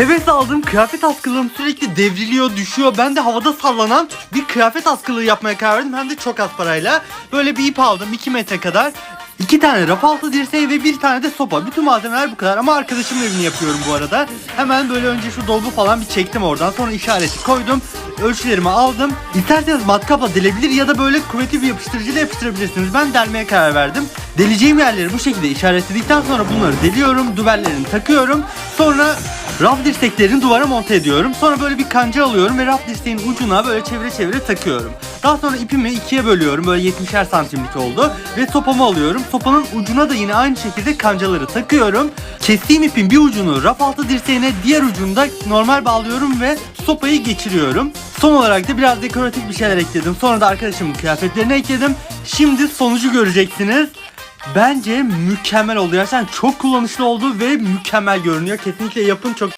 Evet aldığım kıyafet askılığım sürekli devriliyor, düşüyor. Ben de havada sallanan bir kıyafet askılığı yapmaya karar verdim. Hem de çok az parayla. Böyle bir ip aldım 2 metre kadar. İki tane raf altı dirseği ve bir tane de sopa. Bütün malzemeler bu kadar ama arkadaşımın evini yapıyorum bu arada. Hemen böyle önce şu dolgu falan bir çektim oradan. Sonra işareti koydum. Ölçülerimi aldım. İsterseniz matkapla delebilir ya da böyle kuvvetli bir yapıştırıcıyla yapıştırabilirsiniz. Ben delmeye karar verdim. Deleceğim yerleri bu şekilde işaretledikten sonra bunları deliyorum. Duberlerini takıyorum. Sonra raf dirseklerini duvara monte ediyorum. Sonra böyle bir kanca alıyorum ve raf dirseğin ucuna böyle çevire çevire takıyorum. Daha sonra ipimi ikiye bölüyorum. Böyle 70'er santimlik oldu. Ve sopamı alıyorum. Sopanın ucuna da yine aynı şekilde kancaları takıyorum. Kestiğim ipin bir ucunu raf altı dirseğine diğer ucunda normal bağlıyorum ve sopayı geçiriyorum. Son olarak da biraz dekoratif bir şeyler ekledim. Sonra da arkadaşımın kıyafetlerini ekledim. Şimdi sonucu göreceksiniz. Bence mükemmel oldu. Gerçekten çok kullanışlı oldu ve mükemmel görünüyor. Kesinlikle yapın çok